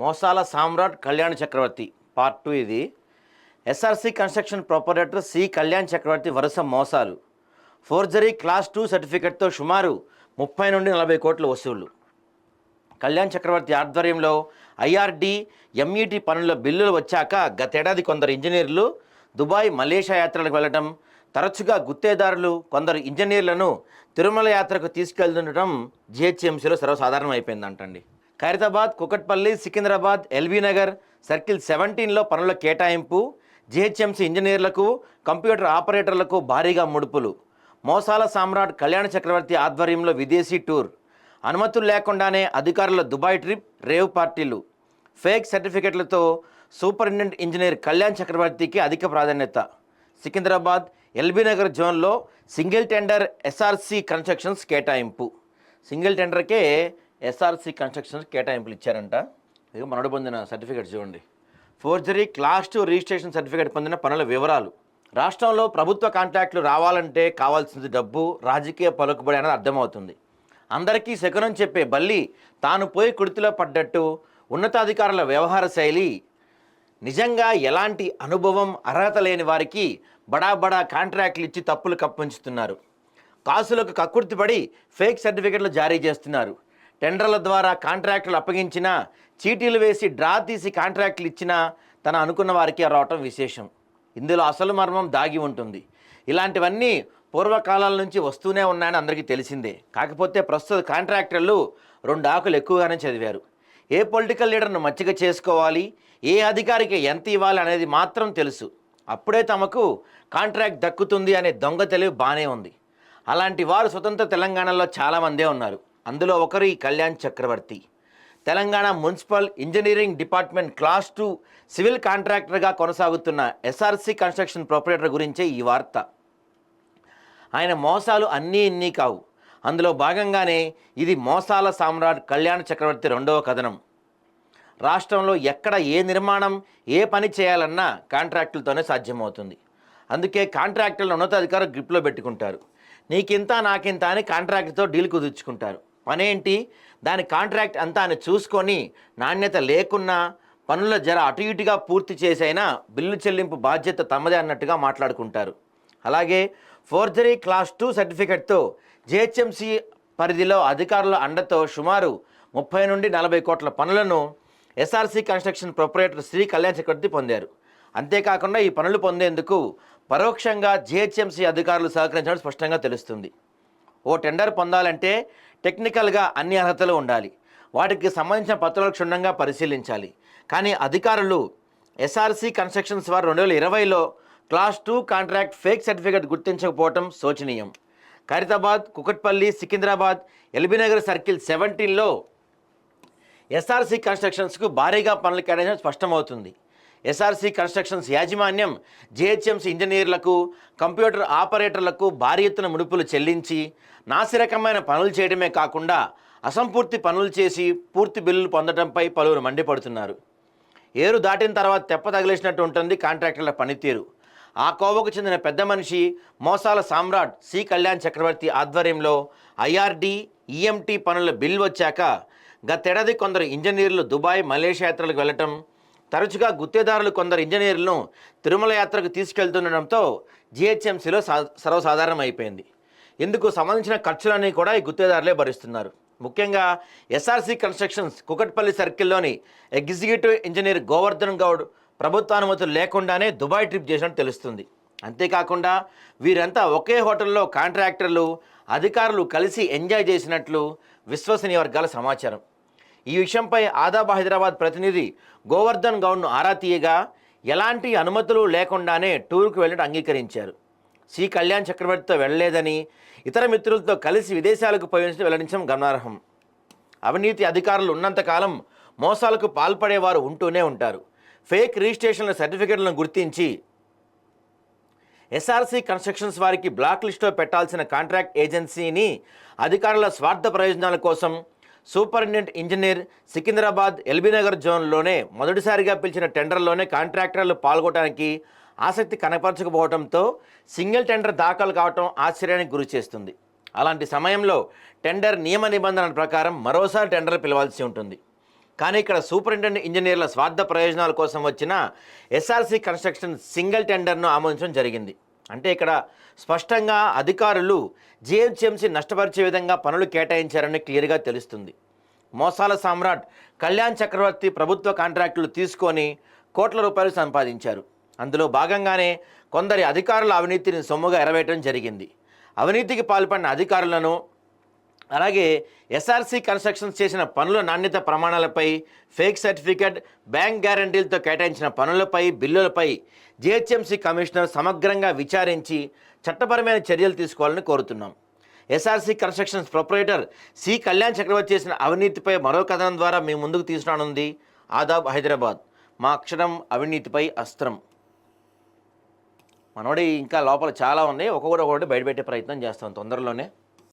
మోసాల సామ్రాట్ Kalyan Chakravarthi part two ఇది. SRC construction proprietor C Kalyan Chakravarthi వరుస మోసాలు. ఫోర్జరీ క్లాస్ టూ సర్టిఫికెట్తో సుమారు ముప్పై నుండి నలభై కోట్ల వసూళ్ళు. కళ్యాణ్ చక్రవర్తి ఆధ్వర్యంలో ఐఆర్డి ఎంఈటి పనుల బిల్లులు వచ్చాక గతేడాది కొందరు ఇంజనీర్లు దుబాయ్ మలేషియా యాత్రలకు వెళ్ళటం తరచుగా గుత్తేదారులు కొందరు ఇంజనీర్లను తిరుమల యాత్రకు తీసుకెళ్తుండటం జిహెచ్ఎంసీలో సర్వసాధారణం అయిపోయిందంటండి ఖైరతాబాద్ కుకట్పల్లి సికింద్రాబాద్ ఎల్బీ నగర్ సర్కిల్ సెవెంటీన్లో పనుల కేటాయింపు జిహెచ్ఎంసీ ఇంజనీర్లకు కంప్యూటర్ ఆపరేటర్లకు భారీగా ముడుపులు. మోసాల సామ్రాట్ కళ్యాణ చక్రవర్తి ఆధ్వర్యంలో విదేశీ టూర్. అనుమతులు లేకుండానే అధికారుల దుబాయ్ ట్రిప్ రేవ్ పార్టీలు. ఫేక్ సర్టిఫికెట్లతో సూపరింటెండెంట్ ఇంజనీర్ కళ్యాణ్ చక్రవర్తికి అధిక ప్రాధాన్యత. సికింద్రాబాద్ ఎల్బీ నగర్ జోన్లో సింగిల్ టెండర్ ఎస్ఆర్సి కన్స్ట్రక్షన్స్ కేటాయింపు. సింగిల్ టెండర్కే ఎస్ఆర్సి కన్స్ట్రక్షన్స్ కేటాయింపులు ఇచ్చారంట. ఇక మనడు పొందిన సర్టిఫికేట్ చూడండి. Forgery class two registration certificate పొందిన పనుల వివరాలు. రాష్ట్రంలో ప్రభుత్వ కాంట్రాక్టులు రావాలంటే కావాల్సింది డబ్బు రాజకీయ పలుకుబడి అనేది అర్థమవుతుంది. అందరికీ శకునం చెప్పే బల్లి తాను పోయి కుడితిలో పడ్డట్టు ఉన్నతాధికారుల వ్యవహార శైలి నిజంగా ఎలాంటి అనుభవం అర్హత లేని వారికి బడా బడా కాంట్రాక్ట్లు ఇచ్చి తప్పులు కప్పించుతున్నారు. కాసులకు కక్కుర్తిపడి ఫేక్ సర్టిఫికెట్లు జారీ చేస్తున్నారు. టెండర్ల ద్వారా కాంట్రాక్టులు అప్పగించినా చీటీలు వేసి డ్రా తీసి కాంట్రాక్టులు ఇచ్చినా తన అనుకున్న వారికి రావటం విశేషం. ఇందులో అసలు మర్మం దాగి ఉంటుంది. ఇలాంటివన్నీ పూర్వకాలాల నుంచి వస్తూనే ఉన్నాయని అందరికీ తెలిసిందే. కాకపోతే ప్రస్తుత కాంట్రాక్టర్లు రెండు ఆకులు ఎక్కువగానే చదివారు. ఏ పొలిటికల్ లీడర్ను మచ్చిక చేసుకోవాలి? ఏ అధికారికి ఎంత ఇవ్వాలి అనేది మాత్రం తెలుసు. అప్పుడే తమకు కాంట్రాక్ట్ దక్కుతుంది అనే దొంగ తెలివి బాగానే ఉంది. అలాంటి వారు స్వతంత్ర తెలంగాణలో చాలామందే ఉన్నారు. అందులో ఒకరు ఈ Kalyan Chakravarthi. Telangana municipal engineering department class two civil కాంట్రాక్టర్గా కొనసాగుతున్న ఎస్ఆర్సి కన్స్ట్రక్షన్ ప్రొపరేటర్ గురించే ఈ వార్త. ఆయన మోసాలు అన్నీ ఇన్నీ కావు. అందులో భాగంగానే ఇది మోసాల సామ్రాట్ కళ్యాణ చక్రవర్తి రెండవ కథనం. రాష్ట్రంలో ఎక్కడ ఏ నిర్మాణం ఏ పని చేయాలన్నా కాంట్రాక్టులతోనే సాధ్యమవుతుంది. అందుకే కాంట్రాక్టులను ఉన్నతాధికారులు గ్రిప్లో పెట్టుకుంటారు. నీకింత నాకింత అని కాంట్రాక్ట్తో డీల్ కుదుర్చుకుంటారు. పనేంటి? దాని కాంట్రాక్ట్ అంతా అని చూసుకొని నాణ్యత లేకున్నా పనుల జర అటు ఇటుగా పూర్తి చేసైనా బిల్లు చెల్లింపు బాధ్యత తమదే అన్నట్టుగా మాట్లాడుకుంటారు. అలాగే ఫోర్జరీ క్లాస్ టూ సర్టిఫికెట్తో జిహెచ్ఎంసీ పరిధిలో అధికారుల అండతో సుమారు ముప్పై నుండి నలభై కోట్ల పనులను SRC construction proprietor Shri Kalyan Chakravarthi పొందారు. అంతేకాకుండా ఈ పనులు పొందేందుకు పరోక్షంగా జిహెచ్ఎంసీ అధికారులు సహకరించడం స్పష్టంగా తెలుస్తుంది. ఓ టెండర్ పొందాలంటే టెక్నికల్గా అన్ని అర్హతలు ఉండాలి. వాటికి సంబంధించిన పత్రాలు క్షుణ్ణంగా పరిశీలించాలి. కానీ అధికారులు ఎస్ఆర్సీ కన్స్ట్రక్షన్స్ వారు రెండు వేల ఇరవైలో class two contract fake certificate గుర్తించకపోవటం శోచనీయం. ఖైరతాబాద్ కుకట్పల్లి సికింద్రాబాద్ ఎల్బీనగర్ సర్కిల్ సెవెంటీన్లో ఎస్ఆర్సీ కన్స్ట్రక్షన్స్కు భారీగా పనులు కేటాయించడం స్పష్టమవుతుంది. ఎస్ఆర్సీ కన్స్ట్రక్షన్స్ యాజమాన్యం జిహెచ్ఎంసీ ఇంజనీర్లకు కంప్యూటర్ ఆపరేటర్లకు భారీ ఎత్తున ముడుపులు చెల్లించి నాసిరకమైన పనులు చేయడమే కాకుండా అసంపూర్తి పనులు చేసి పూర్తి బిల్లులు పొందడంపై పలువురు మండిపడుతున్నారు. ఏరు దాటిన తర్వాత తెప్ప తగిలేసినట్టు ఉంటుంది కాంట్రాక్టర్ల పనితీరు. ఆ కోవకు చెందిన పెద్ద మనిషి మోసాల సామ్రాట్ సి. కళ్యాణ్ చక్రవర్తి ఆధ్వర్యంలో ఐఆర్డి ఈఎంటీ పనుల బిల్ వచ్చాక గతేడాది కొందరు ఇంజనీర్లు దుబాయ్ మలేషియా యాత్రలకు వెళ్ళటం తరచుగా గుత్తేదారులు కొందరు ఇంజనీర్లను తిరుమల యాత్రకు తీసుకెళ్తుండడంతో జిహెచ్ఎంసీలో సా సర్వసాధారణం అయిపోయింది ఇందుకు సంబంధించిన ఖర్చులన్నీ కూడా ఈ గుత్తేదారులే భరిస్తున్నారు. ముఖ్యంగా ఎస్ఆర్సీ కన్స్ట్రక్షన్స్ కుకట్పల్లి సర్కిల్లోని ఎగ్జిక్యూటివ్ ఇంజనీర్ గోవర్ధన్ గౌడ్ ప్రభుత్వానుమతులు లేకుండానే దుబాయ్ ట్రిప్ చేసినట్టు తెలుస్తుంది. అంతేకాకుండా వీరంతా ఒకే హోటల్లో కాంట్రాక్టర్లు అధికారులు కలిసి ఎంజాయ్ చేసినట్లు విశ్వసనీయ వర్గాల సమాచారం. ఈ విషయంపై ఆదాబ్ హైదరాబాద్ ప్రతినిధి గోవర్ధన్ గౌడ్ను ఆరా తీయగా ఎలాంటి అనుమతులు లేకుండానే టూర్కు వెళ్ళడం అంగీకరించారు. సి. కళ్యాణ్ చక్రవర్తితో వెళ్ళలేదని ఇతర మిత్రులతో కలిసి విదేశాలకు పోయినట్టు వెల్లడించడం గమనార్హం. అవినీతి అధికారులు ఉన్నంతకాలం మోసాలకు పాల్పడేవారు ఉంటూనే ఉంటారు. ఫేక్ రిజిస్ట్రేషన్ల సర్టిఫికెట్లను గుర్తించి ఎస్ఆర్సీ కన్స్ట్రక్షన్స్ వారికి బ్లాక్ లిస్ట్లో పెట్టాల్సిన కాంట్రాక్ట్ ఏజెన్సీని అధికారుల స్వార్థ ప్రయోజనాల కోసం సూపరింటెండెంట్ ఇంజనీర్ సికింద్రాబాద్ ఎల్బీనగర్ జోన్లోనే మొదటిసారిగా పిలిచిన టెండర్లోనే కాంట్రాక్టర్లు పాల్గొనడానికి ఆసక్తి కనపరచకపోవడంతో సింగిల్ టెండర్ దాఖలు కావటం ఆశ్చర్యానికి గురి చేస్తుంది. అలాంటి సమయంలో టెండర్ నియమ నిబంధనల ప్రకారం మరోసారి టెండర్ పిలవాల్సి ఉంటుంది. కానీ ఇక్కడ సూపరింటెండెంట్ ఇంజనీర్ల స్వార్థ ప్రయోజనాల కోసం వచ్చిన ఎస్ఆర్సీ కన్స్ట్రక్షన్ సింగిల్ టెండర్ను ఆమోదించడం జరిగింది. అంటే ఇక్కడ స్పష్టంగా అధికారులు జిహెచ్ఎంసీ నష్టపరిచే విధంగా పనులు కేటాయించారని క్లియర్గా తెలుస్తుంది. మోసాల సామ్రాట్ కళ్యాణ్ చక్రవర్తి ప్రభుత్వ కాంట్రాక్టులు తీసుకొని కోట్ల రూపాయలు సంపాదించారు. అందులో భాగంగానే కొందరి అధికారుల అవినీతిని సొమ్ముగా ఎరవేయటం జరిగింది. అవినీతికి పాల్పడిన అధికారులను అలాగే ఎస్ఆర్సి కన్స్ట్రక్షన్స్ చేసిన పనుల నాణ్యత ప్రమాణాలపై ఫేక్ సర్టిఫికెట్ బ్యాంక్ గ్యారంటీలతో కేటాయించిన పనులపై బిల్లులపై జిహెచ్ఎంసీ కమిషనర్ సమగ్రంగా విచారించి చట్టపరమైన చర్యలు తీసుకోవాలని కోరుతున్నాం. SRC constructions proprietor C Kalyan Chakravarthi చేసిన అవినీతిపై మరో కథనం ద్వారా మీ ముందుకు తీసుకురానుంది ఆదాబ్ హైదరాబాద్. మా అక్షరం అవినీతిపై అస్త్రం. మనోడి ఇంకా లోపల చాలా ఉన్నాయి. ఒక్కొక్కటి ఒక్కొక్కటి బయటపెట్టే ప్రయత్నం చేస్తాం తొందరలోనే.